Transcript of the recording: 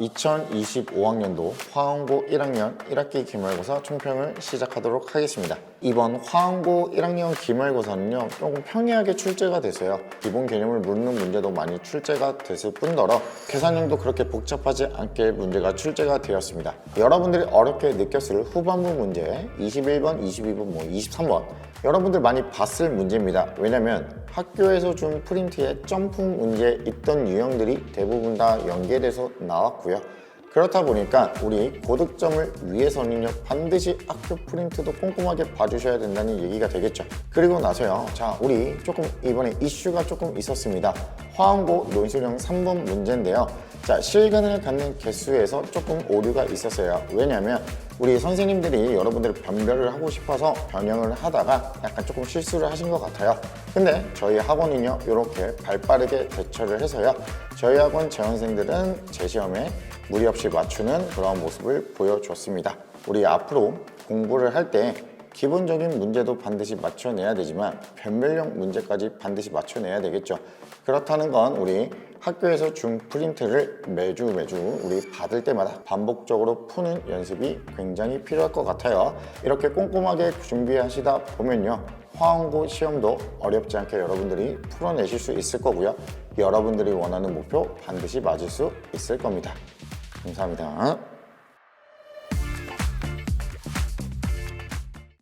2025학년도 화원고 1학년 1학기 기말고사 총평을 시작하도록 하겠습니다. 이번 화원고 1학년 기말고사는요, 조금 평이하게 출제가 됐어요. 기본 개념을 묻는 문제도 많이 출제가 됐을 뿐더러 계산형도 그렇게 복잡하지 않게 문제가 출제가 되었습니다. 여러분들이 어렵게 느꼈을 후반부 문제 21번, 22번, 뭐 23번 여러분들 많이 봤을 문제입니다. 왜냐면 학교에서 준 프린트에 점프 문제에 있던 유형들이 대부분 다 연계돼서 나왔고요. 그렇다 보니까 우리 고득점을 위해서는요 반드시 학교 프린트도 꼼꼼하게 봐주셔야 된다는 얘기가 되겠죠. 그리고 나서요. 자 우리 조금 이번에 이슈가 조금 있었습니다. 화원고 논술형 3번 문제인데요 자 실간을 갖는 개수에서 조금 오류가 있었어요 왜냐하면 우리 선생님들이 여러분들 변별을 하고 싶어서 변형을 하다가 약간 조금 실수를 하신 것 같아요 근데 저희 학원은요 이렇게 발 빠르게 대처를 해서요 저희 학원 재원생들은 제 시험에 무리 없이 맞추는 그런 모습을 보여줬습니다. 우리 앞으로 공부를 할때 기본적인 문제도 반드시 맞춰내야 되지만 변별형 문제까지 반드시 맞춰내야 되겠죠. 그렇다는 건 우리 학교에서 준 프린트를 매주 매주 우리 받을 때마다 반복적으로 푸는 연습이 굉장히 필요할 것 같아요. 이렇게 꼼꼼하게 준비하시다 보면요. 화원고 시험도 어렵지 않게 여러분들이 풀어내실 수 있을 거고요. 여러분들이 원하는 목표 반드시 맞을 수 있을 겁니다. 감사합니다.